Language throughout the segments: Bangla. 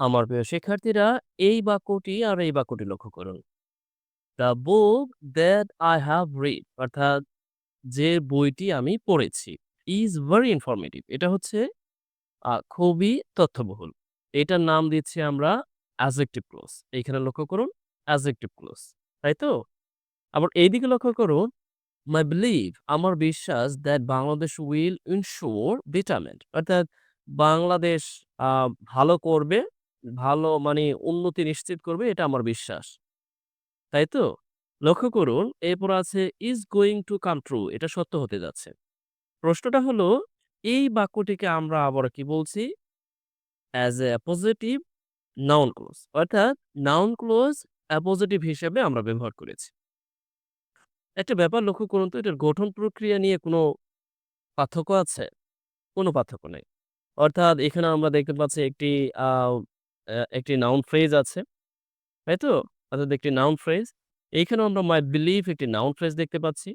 আমার প্রিয় শিক্ষার্থীরা এই বাক্যটি আর এই বাক্যটি লক্ষ্য করুন। The book that I have read অর্থাৎ যে বইটি আমি পড়েছি ইজ ভেরি ইনফরমেটিভ। এটা হচ্ছে খুবই তথ্যবহুল। এটার নাম দিচ্ছি আমরা অ্যাডজেক্টিভ ক্লজ। এইখানে লক্ষ্য করুন অ্যাডজেক্টিভ ক্লোজ তাই তো? আবার এইদিকে লক্ষ্য করুন মাই বিলিভ আমার বিশ্বাস that Bangladesh will ensure betterment অর্থাৎ বাংলাদেশ ভালো করবে, ভালো মানে উন্নতি নিশ্চিত করবে, এটা আমার বিশ্বাস। তাই তো? লক্ষ্য করুন, এরপর আছে is going to come true এটা সত্য হতে যাচ্ছে। প্রশ্নটা হলো, এই বাক্যটিকে আমরা আবার কি বলছি? As a positive noun clause অর্থাৎ নাউন ক্লজ অ্যাপোজিটিভ হিসেবে আমরা ব্যবহার করেছি। একটা ব্যাপার লক্ষ্য করুন তো, এটার গঠন প্রক্রিয়া নিয়ে কোনো পার্থক্য আছে? কোনো পার্থক্য নেই। অর্থাৎ এখানে আমরা দেখতে পাচ্ছি একটি একটি নাউন ফ্রেজ আছে। তাই তো? অর্থাৎ একটি নাউন ফ্রেজ। এইখানেও আমরা মাই বিলিভ একটি নাউন ফ্রেজ দেখতে পাচ্ছি।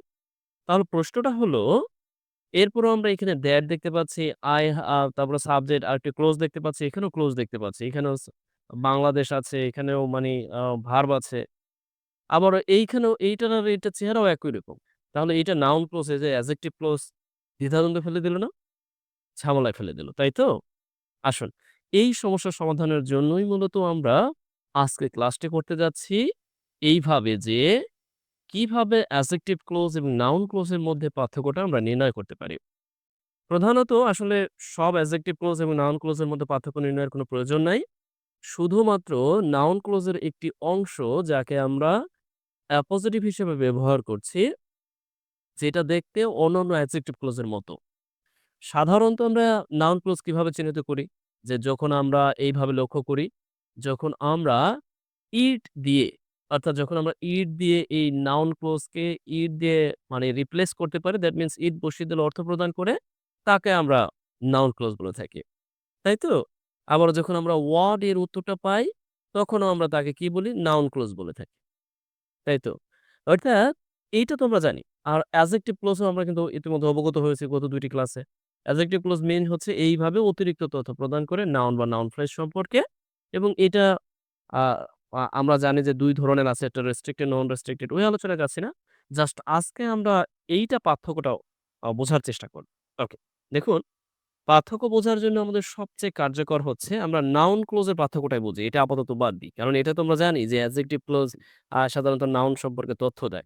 তাহলে প্রশ্নটা হলো এরপরেও আমরা এখানে দ্যাট দেখতে পাচ্ছি, আই তারপরে সাবজেক্ট আরেকটি ক্লোজ দেখতে পাচ্ছি। এখানেও ক্লোজ দেখতে পাচ্ছি। এখানেও বাংলাদেশ আছে, এখানেও মানে ভার্ব আছে। আবার এইখানেও এইটার আর এইটার চেহারাও একই রকম। তাহলে এইটা নাউন ক্লজ এই যে অ্যাডজেক্টিভ ক্লজ দ্বিধাদ্বন্দ্বে ফেলে দিল না? ঝামেলায় ফেলে দিল। তাই তো? আসুন এই সমস্যার সমাধানের জন্যই মূলত আমরা আজকে ক্লাসটি করতে যাচ্ছি এইভাবে যে কীভাবে অ্যাডজেক্টিভ ক্লোজ এবং নাউন ক্লোজের মধ্যে পার্থক্যটা আমরা নির্ণয় করতে পারি। প্রধানত আসলে সব অ্যাডজেক্টিভ ক্লোজ এবং নাউন ক্লোজের মধ্যে পার্থক্য নির্ণয়ের কোনো প্রয়োজন নাই। শুধুমাত্র নাউন ক্লোজের একটি অংশ যাকে আমরা অ্যাপোজিটিভ হিসেবে ব্যবহার করছি, যেটা দেখতে অন্যান্য অ্যাডজেক্টিভ ক্লজ এর মতো। সাধারণত আমরা নাউন ক্লোজ কীভাবে চিহ্নিত করি? যে যখন আমরা এইভাবে লক্ষ্য করি, যখন আমরা ইট দিয়ে অর্থাৎ যখন আমরা ইট দিয়ে এই নাউন ক্লজকে ইট দিয়ে মানে রিপ্লেস করতে পারি দ্যাট মিনস ইট বসিয়ে দিলে অর্থ প্রদান করে তাকে আমরা নাউন ক্লজ বলে থাকি। তাই তো? আবার যখন আমরা ওয়ার্ড এর উত্তরটা পাই তখনও আমরা তাকে কি বলি? নাউন ক্লোজ বলে থাকি। তাই তো? অর্থাৎ এইটা তো আমরা জানি। আর অ্যাডজেক্টিভ ক্লজ ও আমরা কিন্তু ইতিমধ্যে অবগত হয়েছি গত ২ টি ক্লাসে। অ্যাডজেক্টিভ ক্লজ মেইন হচ্ছে এইভাবে অতিরিক্ত তথ্য প্রদান করে নাউন বা নাউন ফ্রেজ সম্পর্কে এবং এটা আমরা জানি যে ২ ধরনের আছে একটা রেস্ট্রিক্টেড, নন রেস্ট্রিক্টেড ওই আলোচনায় যাচ্ছি না। জাস্ট আজকে আমরা এইটা পার্থক্যটাও বোঝার চেষ্টা করব। ওকে। দেখুন পার্থক্য বোঝার জন্য আমাদের সবচেয়ে কার্যকর হচ্ছে আমরা নাউন ক্লোজের পার্থক্যটাই বুঝি। এটা আপাতত বাদ দিই। কারণ এটা তো আমরা জানি যে অ্যাডজেক্টিভ ক্লোজ সাধারণত নাউন সম্পর্কে তথ্য দেয়।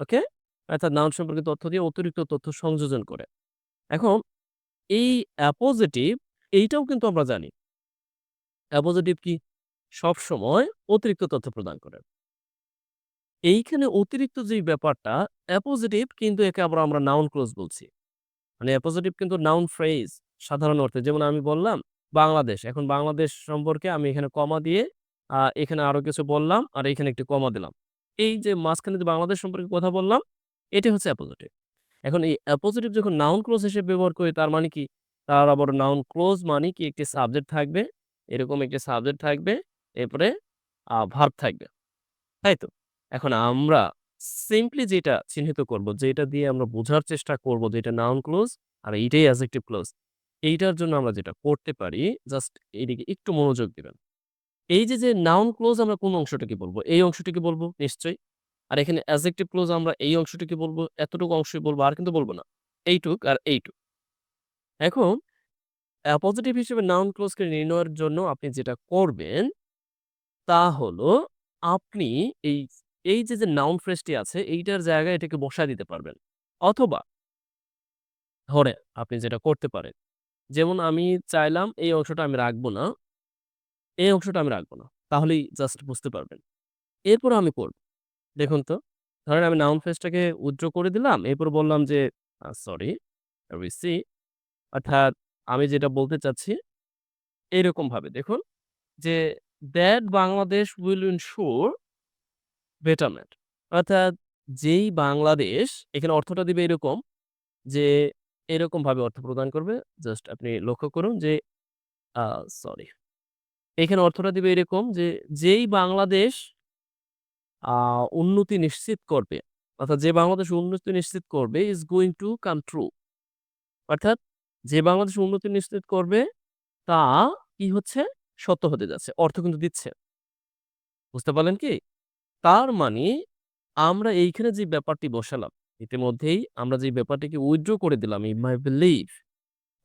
ওকে? অর্থাৎ নাউন সম্পর্কে তথ্য দিয়ে অতিরিক্ত তথ্য সংযোজন করে। এখন এই অ্যাপোজিটিভ এইটাও কিন্তু আমরা জানি। অ্যাপোজিটিভ কি? সবসময় অতিরিক্ত তথ্য প্রদান করে। এইখানে অতিরিক্ত যে ব্যাপারটা অ্যাপোজিটিভ কিন্তু একে আবার আমরা নাউন ক্লোজ বলছি। মানে অ্যাপোজিটিভ কিন্তু নাউন ফ্রেজ সাধারণ অর্থে। যেমন আমি বললাম বাংলাদেশ। এখন বাংলাদেশ সম্পর্কে আমি এখানে কমা দিয়ে এখানে আরও কিছু বললাম আর এখানে একটি কমা দিলাম। এই যে মাঝখানে যে বাংলাদেশ সম্পর্কে কথা বললাম, এটাই হচ্ছে অ্যাপোজিটিভ। এখন এই অ্যাপোজিটিভ যখন নাউন ক্লজ হিসেবে ব্যবহার করি তার মানে কি? তার আবার নাউন ক্লোজ মানে কি একটি সাবজেক্ট থাকবে, এরকম একটি সাবজেক্ট থাকবে, এরপরে ভার্ব থাকবে। তাই তো? এখন আমরা সিম্পলি যেটা চিহ্নিত করব, যেটা দিয়ে আমরা বোঝার চেষ্টা করব যে এটা নাউন ক্লোজ আর এইটাই অ্যাডজেক্টিভ ক্লোজ এইটার জন্য আমরা যেটা করতে পারি জাস্ট এইদিকে একটু মনোযোগ দিবেন। এই যে, যে নাউন ক্লোজ আমরা কোন অংশটাকে বলব এই অংশটিকে বলব নিশ্চয়ই। আর এখানে অ্যাডজেক্টিভ ক্লোজ আমরা এই অংশটিকে বলব, এতটুকু অংশই বলব আর কিন্তু বলব না। এইটুক আর এইটুক। এখন অ্যাপোজিটিভ হিসেবে নাউন ক্লজকে নির্ণয়ের জন্য আপনি যেটা করবেন তা হলো আপনি এই, এই যে, যে নাউন ফ্রেজটি আছে এইটার জায়গায় এটাকে বসায় দিতে পারবেন। অথবা ধরেন আপনি যেটা করতে পারেন। যেমন আমি চাইলাম এই অংশটা আমি রাখব না। এই অংশটা আমি রাখব না। তাহলেই জাস্ট বুঝতে পারবেন। এরপর আমি করব। দেখুন তো, ধরেন আমি নাউন ফ্রেজটাকে উইথড্র করে দিলাম। এরপর বললাম যে সরি, রিসি অর্থাৎ আমি যেটা বলতে চাচ্ছি এরকমভাবে দেখুন যে that Bangladesh will ensure betterment অর্থাৎ যেই বাংলাদেশ এখানে অর্থটা দিবে এরকম যে এরকমভাবে অর্থ প্রদান করবে। জাস্ট আপনি লক্ষ্য করুন যে সরি। এখানে অর্থটা দিবে এরকম যে যেই বাংলাদেশ উন্নতি নিশ্চিত করবে। অর্থাৎ যে বাংলাদেশ উন্নতি নিশ্চিত করবে is going to come true. অর্থাৎ যে বাংলাদেশ উন্নতি নিশ্চিত করবে তা কি হচ্ছে? সত্য হতে যাচ্ছে। অর্থ কিন্তু দিচ্ছে। বুঝতে পারলেন কি? তার মানে আমরা এইখানে যে ব্যাপারটি বসালাম, ইতিমধ্যেই আমরা যে ব্যাপারটিকে উইথড্র করে দিলাম in my belief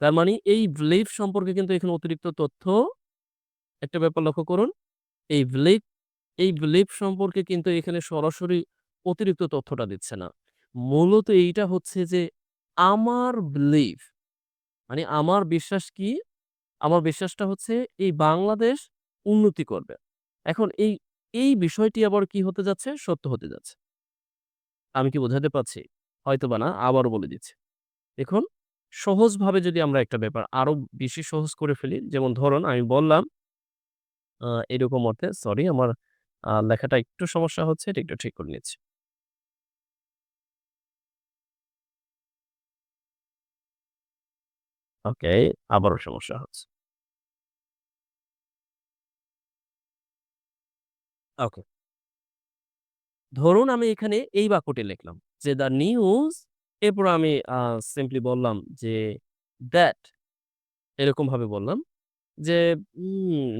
তার মানে এই বিলিফ সম্পর্কে কিন্তু এখানে অতিরিক্ত তথ্য একটা ব্যাপার লক্ষ্য করুন। এই বিলিফ এই বিলিফ সম্পর্কে কিন্তু এখানে সরাসরি অতিরিক্ত তথ্যটা দিচ্ছে না। মূলত এইটা হচ্ছে যে আমার বিলিফ মানে আমার বিশ্বাস কি? আমার বিশ্বাসটা হচ্ছে এই বাংলাদেশ উন্নতি করবে। এখন এই, এই বিষয়টি আবার কি হতে যাচ্ছে? সত্য হতে যাচ্ছে। আমি কি বোঝাতে পারছি? হয়তো বা না, আবারও বলে দিচ্ছি। দেখুন, সহজভাবে যদি আমরা একটা ব্যাপার আরও বেশি সহজ করে ফেলি, যেমন ধরুন আমি বললাম এরকম অর্থে সরি আমার লেখাটা একটু সমস্যা হচ্ছে, এটা একটু ঠিক করে নিচ্ছি। ওকে, আবারও সমস্যা হচ্ছে। ওকে। ধরুন আমি এখানে এই বাক্যটি লিখলাম যে, "দ্য নিউজ" এরপর আমি সিম্পলি বললাম যে, "দ্যাট" এরকম ভাবে বললাম যে,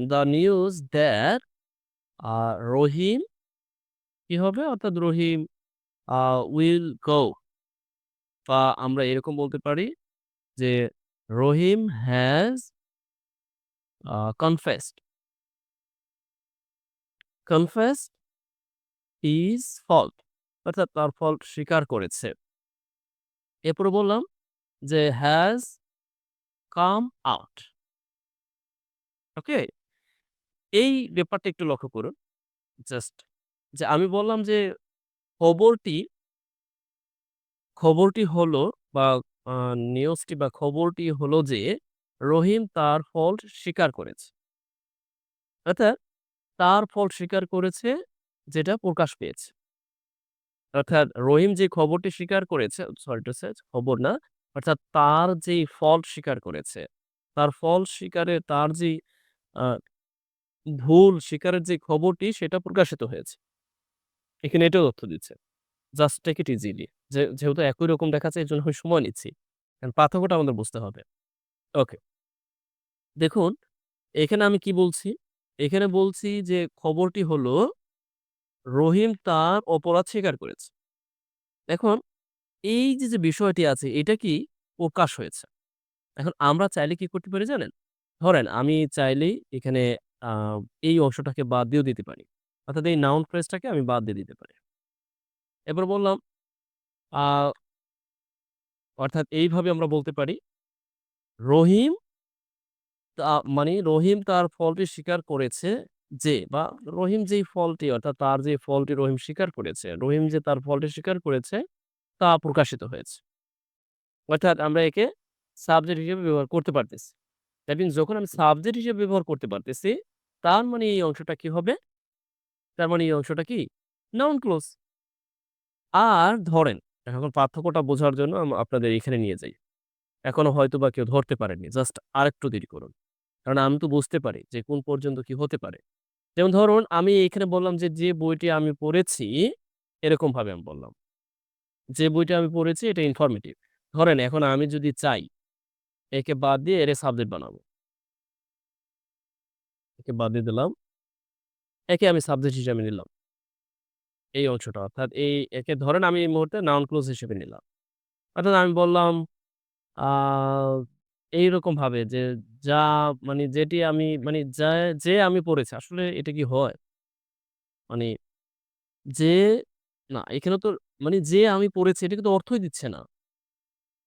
"the news that a Rahim" কি হবে? অর্থাৎ রহিম উইল গো বা আমরা এরকম বলতে পারি যে, "Rahim has" a "confessed" "his fault" অর্থাৎ তার ফল্ট স্বীকার করেছে। এরপরে বললাম যে, "হ্যাজ কাম আউট" ওকে? এই ব্যাপারটা একটু লক্ষ্য করুন। জাস্ট যে আমি বললাম যে খবরটি খবরটি হলো বা নিউজটি বা খবরটি হলো যে রহিম তার ফল্ট স্বীকার করেছে। অর্থাৎ তার ফল্ট স্বীকার করেছে যেটা প্রকাশ পেয়েছে। অর্থাৎ রহিম যে খবরটি স্বীকার করেছে সরি টু খবর না। অর্থাৎ তার যে ফল্ট স্বীকার করেছে, তার ফল্ট স্বীকারে তার যে ভুল শিকারের যে খবরটি সেটা প্রকাশিত হয়েছে। এখানে এটাও তথ্য দিচ্ছে। Just take it easily. যেহেতু একই রকম দেখাচ্ছে এজন্য আমি সময় নিচ্ছি। কারণ পার্থক্যটা আমাদের বুঝতে হবে। ওকে। দেখুন, এখানে আমি কি বলছি? এখানে বলছি যে খবরটি হলো রহিম তার অপরাধ স্বীকার করেছে। এখন এই যে, যে বিষয়টি আছে এটা কি প্রকাশ হয়েছে। এখন আমরা চাইলে কি করতে পারি জানেন? ধরেন আমি চাইলেই এখানে এই অংশটাকে বাদ দিয়েও দিতে পারি। অর্থাৎ এই নাউন ফ্রেজটাকে আমি বাদ দিয়ে দিতে পারি। এরপর বললাম অর্থাৎ এইভাবে আমরা বলতে পারি রহিম তা মানে রহিম তার ফলটি স্বীকার করেছে যে বা রহিম যেই ফলটি অর্থাৎ তার যে ফলটি রহিম স্বীকার করেছে, রহিম যে তার ফলটি স্বীকার করেছে তা প্রকাশিত হয়েছে। অর্থাৎ আমরা একে সাবজেক্ট হিসেবে ব্যবহার করতে পারতেছি। দ্যাট যখন আমি সাবজেক্ট হিসেবে ব্যবহার করতে পারতেছি, তার মানে এই অংশটা কি হবে? তার মানে এই অংশটা কি? নাউন ক্লোজ আর ধরেন এখন পার্থক্যটা বোঝার জন্য আপনাদের এখানে নিয়ে যাই। এখনও হয়তো বা কেউ ধরতে পারেনি জাস্ট আরেকটু দেরি করুন। কারণ আমি তো বুঝতে পারি যে কোন পর্যন্ত কি হতে পারে। যেমন ধরুন আমি এখানে বললাম যে, "যে বইটি আমি পড়েছি" এরকমভাবে আমি বললাম। যে বইটা আমি পড়েছি এটা ইনফরমেটিভ। ধরেন এখন আমি যদি চাই, একে বাদ দিয়ে এরে সাবজেক্ট বানাবো। একে বাদ দিয়ে দিলাম। একে আমি সাবজেক্ট হিসেবে নিলাম। এই অংশটা, অর্থাৎ এই একে ধরেন আমি এই মুহূর্তে নাউন ক্লজ হিসেবে নিলাম। অর্থাৎ আমি বললাম, আ এইরকমভাবে যে যা মানে যেটি আমি মানে যা, যে আমি পড়েছি। আসলে এটা কি হয়? মানে যে, না, এখানে তো মানে যে আমি পড়েছি, এটা কিন্তু অর্থই দিচ্ছে না।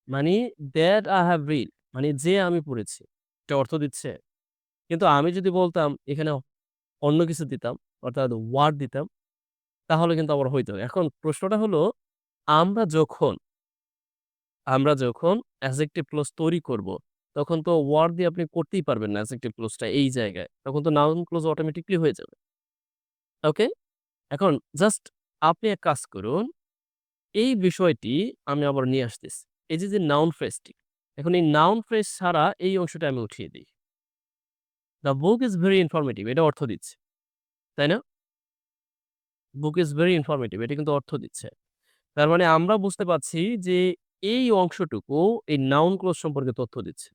মানে দ্যাট আই হ্যাভ read মানে যে আমি পড়েছি। এটা অর্থ দিচ্ছে? কিন্তু আমি যদি বলতাম এখানে অন্য কিছু দিতাম অর্থাৎ ওয়ার্ড দিতাম তাহলে কিন্তু আবার হইতো। এখন প্রশ্নটা হলো আমরা যখন আমরা যখন adjective clause তৈরি করব, তখন তো ওয়ার্ড দিয়ে আপনি করতেই পারবেন না adjective clause টা এই জায়গায়। তখন তো নাউন ক্লজ অটোমেটিক্যালি হয়ে যাবে। ওকে? এখন জাস্ট আপনি এক কাজ করুন। এই বিষয়টি আমি আবার নিয়ে আসতেছি। এই যে, যে নাউন ফ্রেজটি, এখন এই নাউন ফ্রেজ ছাড়া এই অংশটা আমি উঠিয়ে দেই। The book is very informative এটা অর্থ দিচ্ছে। তাই না? বুক ইজ ভেরি ইনফরমেটিভ এটা কিন্তু অর্থ দিচ্ছে। তার মানে আমরা বুঝতে পারছি যে এই অংশটুকু এই নাউন ক্লোজ সম্পর্কে তথ্য দিচ্ছে।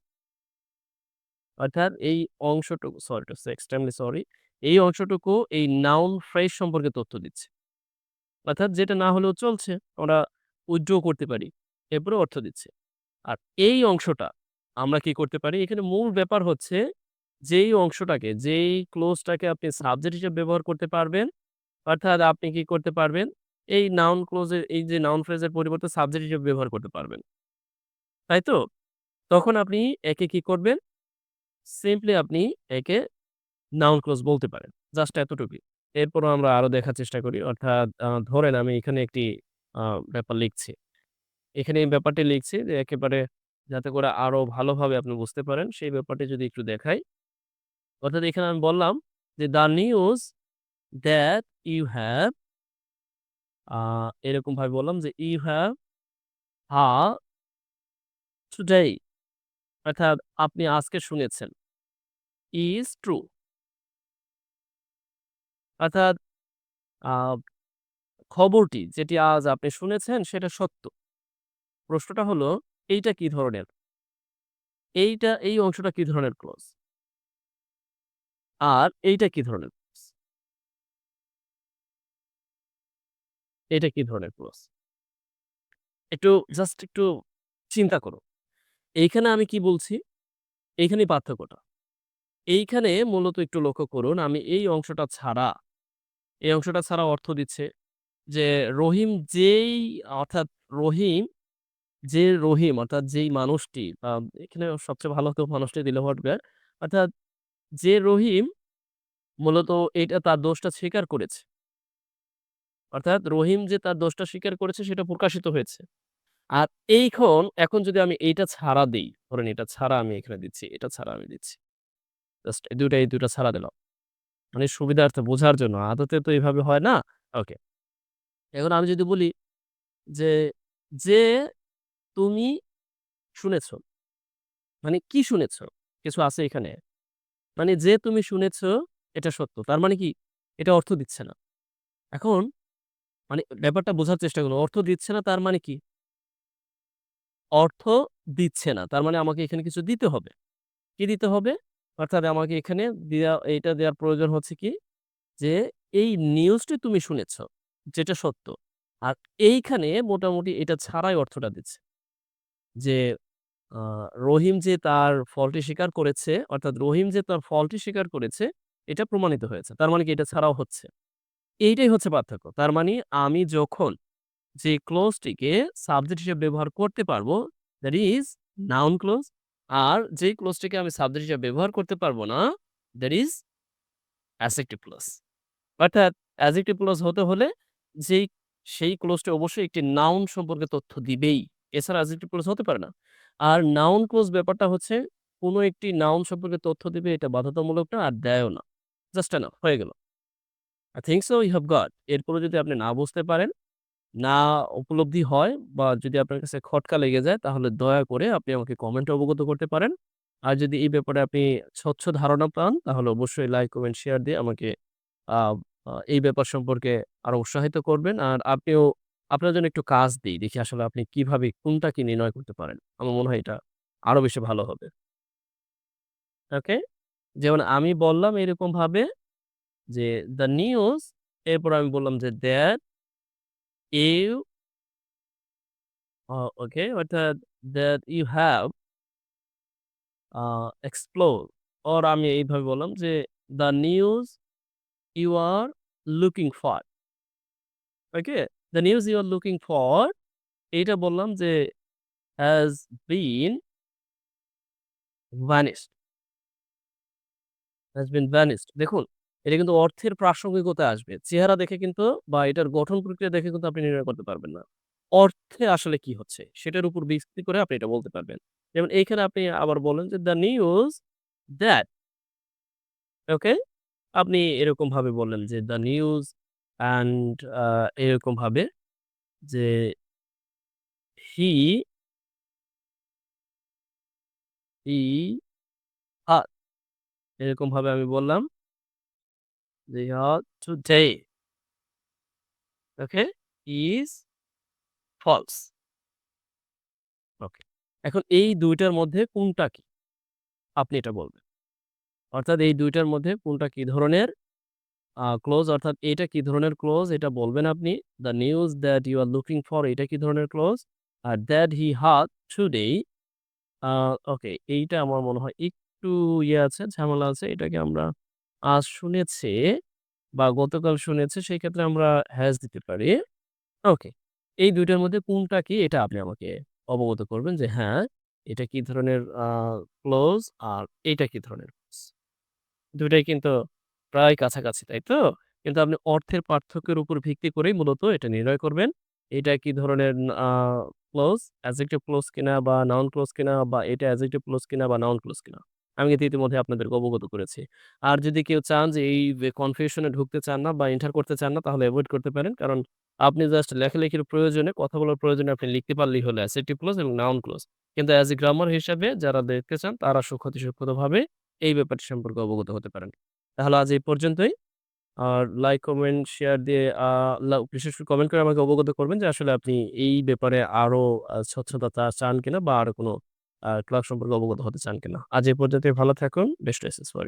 অর্থাৎ এই অংশটুকু সরি এক্সট্রিমলি সরি। এই অংশটুকু এই নাউন ফ্রেজ সম্পর্কে তথ্য দিচ্ছে। অর্থাৎ যেটা না হলেও চলছে। আমরা উইথড্র করতে পারি। এরপরেও অর্থ দিচ্ছে। আর এই অংশটা আমরা কি করতে পারি? এখানে মূল ব্যাপার হচ্ছে যেই অংশটাকে, যেই ক্লোজটাকে আপনি সাবজেক্ট হিসেবে ব্যবহার করতে পারবেন, অর্থাৎ আপনি কি করতে পারবেন? এই নাউন ক্লোজের এই যে নাউন ফ্রেজের পরিবর্তে সাবজেক্ট হিসেবে ব্যবহার করতে পারবেন। তাই তো? তখন আপনি একে কি করবেন? সিম্পলি আপনি একে নাউন ক্লোজ বলতে পারেন। জাস্ট এতটুকুই। এরপরও আমরা আরও দেখার চেষ্টা করি। অর্থাৎ ধরেন আমি এখানে একটি ব্যাপার লিখছি। এখানে এই ব্যাপারটি লিখছি যে একেবারে যাতে করে আরও ভালোভাবে আপনি বুঝতে পারেন সেই ব্যাপারটি যদি একটু দেখাই। অর্থাৎ এখানে আমি বললাম যে, "the news that you have" এরকম ভাবে বললাম যে, "ইউ হ্যাভ হার্ড টুডে" অর্থাৎ আপনি আজকে শুনেছেন। Is true. অর্থাৎ খবরটি যেটি আজ আপনি শুনেছেন সেটা সত্য। প্রশ্নটা হলো এইটা কি ধরনের? এইটা এই অংশটা কি ধরনের ক্লজ? আর এইটা কি ধরনের? এটা কি ধরনের ক্লজ? একটু জাস্ট একটু চিন্তা করো। এইখানে আমি কি বলছি? এইখানেই পার্থক্যটা। এইখানে মূলত একটু লক্ষ্য করুন আমি এই অংশটা ছাড়া, এই অংশটা ছাড়া অর্থ দিচ্ছে যে রহিম যেই অর্থাৎ রহিম যে রহিম অর্থাৎ যেই মানুষটি এখানে সবচেয়ে ভালো হতো মানুষটি দিলে ঘটবে। অর্থাৎ যে রহিম মূলত এটা তার দোষটা স্বীকার করেছে। অর্থাৎ রহিম যে তার দোষটা স্বীকার করেছে সেটা প্রকাশিত হয়েছে। আর এইখন এখন যদি আমি এইটা ছাড়া দিই ধরেন এটা ছাড়া আমি এখানে দিচ্ছি, এটা ছাড়া আমি দিচ্ছি। জাস্ট এই ২ টা এই ২ টা ছাড়া দিলাম। মানে সুবিধার্থে বোঝার জন্য। আদতে তো এভাবে হয় না। ওকে। এখন আমি যদি বলি যে, "যে তুমি শুনেছ।" মানে কি শুনেছ? কিছু আছে এখানে। মানে যে তুমি শুনেছ এটা সত্য। তার মানে কি? এটা অর্থ দিচ্ছে না। এখন মানে ব্যাপারটা বোঝার চেষ্টা করুন। অর্থ দিচ্ছে না তার মানে কি? অর্থ দিচ্ছে না। তার মানে আমাকে এখানে কিছু দিতে হবে। কি দিতে হবে? অর্থাৎ আমাকে এখানে দেওয়া এইটা দেওয়ার প্রয়োজন হচ্ছে কি? যে এই নিউজটি তুমি শুনেছ, যেটা সত্য। আর এইখানে মোটামুটি এটা ছাড়াই অর্থটা দিচ্ছে। যে রহিম যে তার ফলটি স্বীকার করেছে, অর্থাৎ রহিম যে তার ফলটি স্বীকার করেছে, এটা প্রমাণিত হয়েছে। তার মানে কি এটা ছাড়াও হচ্ছে। এইটাই হচ্ছে পার্থক্য। তার মানে আমি যখন যে ক্লোজটিকে সাবজেক্ট হিসেবে ব্যবহার করতে পারব, দ্যাট ইজ নাউন ক্লোজ। আর যেই ক্লোজটিকে আমি সাবজেক্ট হিসেবে ব্যবহার করতে পারব না, দ্যাট ইজ অ্যাডজেক্টিভ ক্লজ। অর্থাৎ অ্যাডজেক্টিভ ক্লজ হতে হলে যেই সেই ক্লোজটি অবশ্যই একটি নাউন সম্পর্কে তথ্য দিবেই। এছাড়া অ্যাডজেক্টিভ ক্লজ হতে পারে না। আর নাউন ক্লোজ ব্যাপারটা হচ্ছে কোনো একটি নাউন সম্পর্কে তথ্য দিবে এটা বাধ্যতামূলক না আর দেয়ও না। জাস্ট এনাফ হয়ে গেল। I think so you have got এরপরেও যদি আপনি না বুঝতে পারেন, না উপলব্ধি হয় বা যদি আপনার কাছে খটকা লেগে যায় তাহলে দয়া করে আপনি আমাকে কমেন্টে অবগত করতে পারেন। আর যদি এই ব্যাপারে আপনি স্বচ্ছ ধারণা পান তাহলে অবশ্যই লাইক, কমেন্ট, শেয়ার দিয়ে আমাকে এই ব্যাপার সম্পর্কে আরও উৎসাহিত করবেন। আর আপনিও আপনার জন্য একটু কাজ দিই। দেখি আসলে আপনি কীভাবে কোনটা কি নির্ণয় করতে পারেন। আমার মনে হয় এটা আরও বেশি ভালো হবে। ওকে? যেমন আমি বললাম এরকমভাবে যে দ্য নিউজ এরপর আমি বললাম যে দ্যাট ইউ আ ওকে অর্থাৎ that you have explore or আমি এইভাবে বললাম যে the news you are looking for. Okay? The news you are looking for এইটা বললাম যে has been vanished. Has been vanished. দেখুন, এটা কিন্তু অর্থের প্রাসঙ্গিকতা আসবে। চেহারা দেখে কিন্তু বা এটার গঠন প্রক্রিয়া দেখে কিন্তু আপনি নির্ণয় করতে পারবেন না। অর্থে আসলে কি হচ্ছে সেটার উপর ভিত্তি করে আপনি এটা বলতে পারবেন। যেমন এইখানে আপনি আবার বললেন যে দ্য নিউজ দ্যাট ওকে? আপনি এরকম ভাবে বললেন যে দ্য নিউজ অ্যান্ড আ এরকমভাবে যে হি হি আ এরকমভাবে আমি বললাম, যে a today okay? Is false. Okay. এখন এই দুইটার মধ্যে কোনটা কি? আপনি এটা বলবেন। অর্থাৎ এই দুইটার মধ্যে কোনটা কি ধরনের ক্লজ অর্থাৎ এটা কি ধরনের ক্লোজ এটা বলবেন আপনি। The news that you are looking for এটা কি ধরনের close R that he had today okay এইটা আমার মনে হয় একটু ইয়ে আছে, ঝামেলা আছে। এটাকে আমরা আজ শুনেছে বা গতকাল শুনেছে সেই ক্ষেত্রে আমরা হ্যাজ দিতে পারি। ওকে। এই দুইটার মধ্যে কোনটা কি এটা আপনি আমাকে অবগত করবেন যে হ্যাঁ, এটা কি ধরনের ক্লজ আর এটা কি ধরনের ক্লজ। ২ টাই কিন্তু প্রায় কাছাকাছি, তাই তো? কিন্তু আপনি অর্থের পার্থক্যের উপর ভিত্তি করেই মূলত এটা নির্ণয় করবেন। এটা কি ধরনের ক্লজ, অ্যাডজেক্টিভ ক্লজ কিনা বা নাউন ক্লজ কিনা বা এটা অ্যাডজেক্টিভ ক্লজ কিনা বা নাউন ক্লজ কিনা। আমি কিন্তু ইতিমধ্যে আপনাদেরকে অবগত করেছি। আর যদি কেউ চান যে এই কনফিউশন ঢুকতে চান না বা এন্টার করতে চান না তাহলে এভয়েড করতে পারেন। কারণ আপনি জাস্ট লেখালেখির প্রয়োজনে, কথা বলার প্রয়োজনে আপনি লিখতে পারলেই হলো অ্যাডজেক্টিভ ক্লজ এবং নাউন ক্লজ। কিন্তু অ্যাজ এ গ্রামার হিসাবে যারা দেখতে চান তারা সূক্ষ্ম সূক্ষ্মভাবে এই ব্যাপারটি সম্পর্কে অবগত হতে পারেন। তাহলে আজ এই পর্যন্তই। আর লাইক, কমেন্ট, শেয়ার দিয়ে বিশেষ করে কমেন্ট করে আমাকে অবগত করবেন যে আসলে আপনি এই ব্যাপারে আরও স্বচ্ছতা চান কিনা বা আরও কোনো ক্লাস সম্পর্কে অবগত হতে চান কিনা। আজ এই পর্যন্তই ভালো থাকুন। Best wishes for.